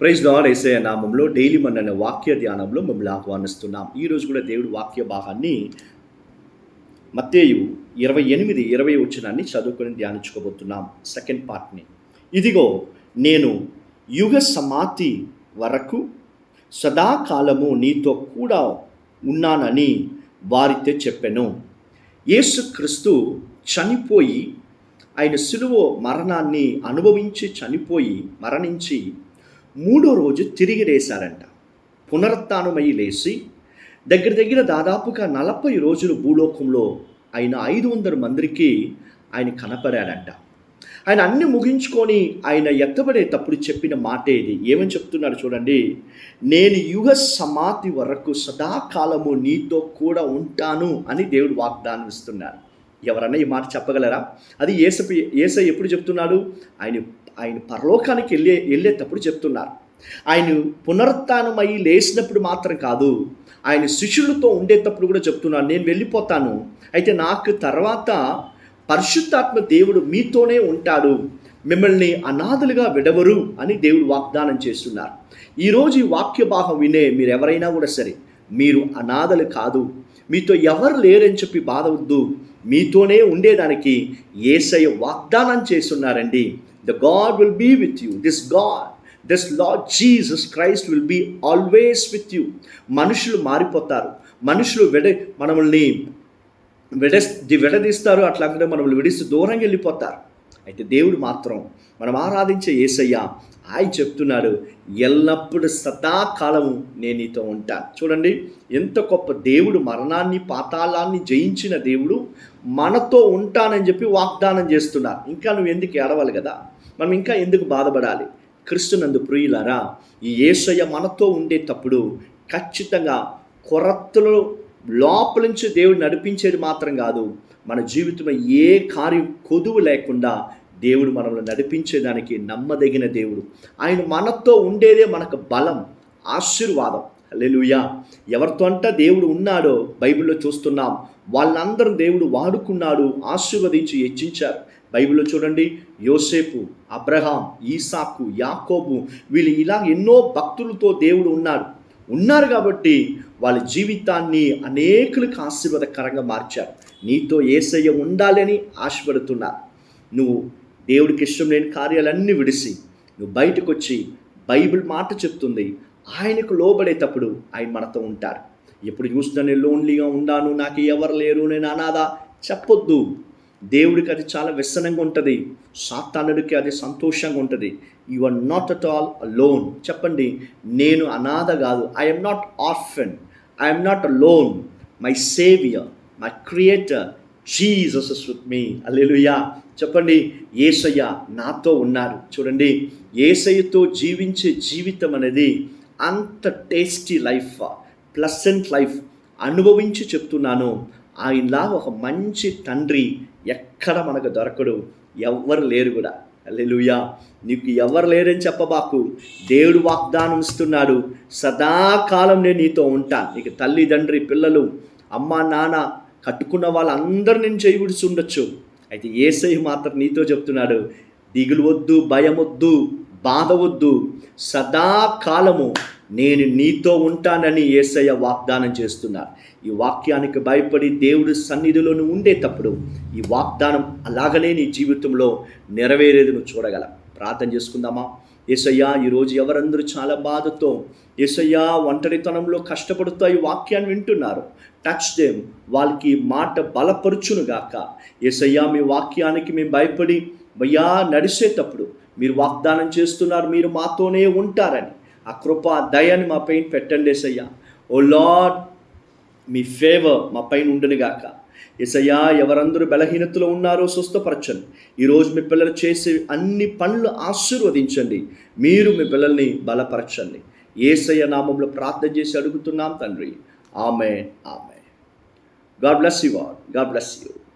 Praise దాడ్ ఏసయ నామంలో daily మన వాక్య ధ్యానంలో మిమ్మల్ని ఆహ్వానిస్తున్నాం. ఈరోజు కూడా దేవుడు వాక్య భాగాన్ని మత్తేయు ఇరవై ఎనిమిది ఇరవై వచ్చినాన్ని చదువుకొని ధ్యానించుకోబోతున్నాం. సెకండ్ పార్ట్ని ఇదిగో నేను యుగ సమాప్తి వరకు సదాకాలము నీతో కూడా ఉన్నానని వారితో చెప్పాను. యేసుక్రీస్తు చనిపోయి ఆయన సిలువ మరణాన్ని అనుభవించి చనిపోయి మరణించి మూడో రోజు తిరిగి లేశారంట. పునరుత్నమై లేచి దగ్గర దగ్గర దాదాపుగా నలభై రోజులు భూలోకంలో ఆయన ఐదు వందల మందికి ఆయన కనపడాడంట ఆయన అన్ని ముగించుకొని ఆయన ఎత్తబడేటప్పుడు చెప్పిన మాట ఇది. ఏమని చెప్తున్నాడు చూడండి. నేను యుగ సమాధి వరకు సదాకాలము నీతో కూడా ఉంటాను అని దేవుడు వాగ్దానం ఇస్తున్నాడు ఎవరన్నా ఈ మాట చెప్పగలరా? అది ఏసపి ఏస ఎప్పుడు చెప్తున్నాడు? ఆయన ఆయన పరలోకానికి వెళ్ళే వెళ్ళేటప్పుడు చెప్తున్నారు. ఆయన పునరుత్నమై లేచినప్పుడు మాత్రం కాదు ఆయన శిష్యులతో ఉండేటప్పుడు కూడా చెప్తున్నాను నేను వెళ్ళిపోతాను. అయితే నాకు తర్వాత పరిశుద్ధాత్మ దేవుడు మీతోనే ఉంటాడు. మిమ్మల్ని అనాథలుగా విడవరు అని దేవుడు వాగ్దానం చేస్తున్నారు. ఈరోజు ఈ వాక్య భాగం వినే మీరు ఎవరైనా కూడా సరే మీరు అనాథలు కాదు. మీతో ఎవరు లేరని చెప్పి బాధవద్దు మీతోనే ఉండేదానికి ఏసయ్య వాగ్దానం చేస్తున్నారండి. The God will be with you this God this Lord Jesus Christ will be always with you మనుషులు మారిపోతారు. మనుషులు విడ మనల్ని విడ విడదీస్తారు. అట్లాగే మనల్ని విడిస్తూ దూరంగా వెళ్ళిపోతారు. అయితే దేవుడు మాత్రం మనం ఆరాధించే ఏసయ్య ఆయన చెప్తున్నాడు ఎల్లప్పుడూ సదాకాలము నేను నీతో ఉంటాను చూడండి ఎంత గొప్ప దేవుడు మరణాన్ని పాతాళాన్ని జయించిన దేవుడు మనతో ఉంటానని చెప్పి వాగ్దానం చేస్తున్నారు. ఇంకా నువ్వు ఎందుకు ఏడవాలి కదా? మనం ఇంకా ఎందుకు బాధపడాలి? క్రిస్తునందు ప్రియులారా ఈ ఏసయ్య మనతో ఉండేటప్పుడు ఖచ్చితంగా కొరతలో లోపల నుంచి దేవుడు నడిపించేది మాత్రం కాదు మన జీవితంలో ఏ కార్యం కొదువు లేకుండా దేవుడు మనల్ని నడిపించేదానికి నమ్మదగిన దేవుడు. ఆయన మనతో ఉండేదే మనకు బలం ఆశీర్వాదం. లెలుయా ఎవరితో అంట దేవుడు ఉన్నాడో బైబిల్లో చూస్తున్నాం. వాళ్ళందరూ దేవుడు వాడుకున్నాడు ఆశీర్వదించి హెచ్చించారు. బైబిల్లో చూడండి యోసేపు అబ్రహాం ఈసాకు యాకోబు వీళ్ళు ఇలా ఎన్నో భక్తులతో దేవుడు ఉన్నాడు. ఉన్నారు కాబట్టి వాళ్ళ జీవితాన్ని అనేకులకు ఆశీర్వాదకరంగా మార్చారు. నీతో ఏసయ్య ఉండాలని ఆశపడుతున్నారు. నువ్వు దేవుడికి ఇష్టం లేని కార్యాలన్నీ విడిసి నువ్వు బయటకు వచ్చి బైబిల్ మాట చెప్తుంది. ఆయనకు లోబడేటప్పుడు ఆయన మనతో ఉంటారు. ఎప్పుడు చూసినా నేను లోన్లీగా ఉన్నాను నాకు ఎవరు లేరు నేను అనాథ చెప్పొద్దు. దేవుడికి అది చాలా వ్యసనంగా ఉంటుంది. సాతానుడికి అది సంతోషంగా ఉంటుంది. You are not at all alone చెప్పండి నేను అనాథ కాదు. I'm not orphan I'm not alone my saviour my creator Jesus with me hallelujah చెప్పండి. ఏసయ్య నాతో ఉన్నారు. చూడండి. ఏసయ్యతో జీవించే జీవితం అనేది అంత టేస్టీ లైఫ్ ప్లసెంట్ లైఫ్ అనుభవించి చెప్తున్నాను. ఆయనలా ఒక మంచి తండ్రి ఎక్కడ మనకు దొరకడు. ఎవ్వరు లేరు కూడా. అల్లెలుయా నీకు ఎవరు లేరని చెప్పబాకు. దేవుడు వాగ్దానం ఇస్తున్నాడు. సదాకాలం నేను నీతో ఉంటాను. నీకు తల్లిదండ్రి పిల్లలు అమ్మ నాన్న కట్టుకున్న వాళ్ళందరూ నేను చేయి విడిచి అయితే ఏసై మాత్రం నీతో చెప్తున్నాడు దిగులు వద్దు భయం వద్దు బాధ వద్దు సదాకాలము నేను నీతో ఉంటానని ఏసయ్య వాగ్దానం చేస్తున్నారు. ఈ వాక్యానికి భయపడి దేవుడి సన్నిధిలో నువ్వు ఉండేటప్పుడు ఈ వాగ్దానం అలాగనే నీ జీవితంలో నెరవేరేది నువ్వు చూడగల. ప్రార్థన చేసుకుందామా? ఏసయ్యా ఈరోజు ఎవరందరూ చాలా బాధతో ఏసయ్యా ఒంటరితనంలో కష్టపడుతూ ఈ వాక్యాన్ని వింటున్నారు. టచ్ దేమ్ వాళ్ళకి మాట బలపరుచును గాక. ఏసయ్యా మీ వాక్యానికి మేము భయపడి భయ్యా నడిచేటప్పుడు మీరు వాగ్దానం చేస్తున్నారు మీరు మాతోనే ఉంటారని. ఆ కృప దయని మా పైన పెట్టండి ఏసయ్యా. ఓ లాడ్ మీ ఫేవర్ మా పైన ఉండనుగాక గాక ఎవరందరూ బలహీనతలో ఉన్నారో స్వస్థపరచండి. ఈరోజు మీ పిల్లలు చేసే అన్ని పనులు ఆశీర్వదించండి. మీరు మీ పిల్లల్ని బలపరచండి. ఏసయ్య నామంలో ప్రార్థన చేసి అడుగుతున్నాం తండ్రి. ఆమె ఆమె God bless you all. God bless you.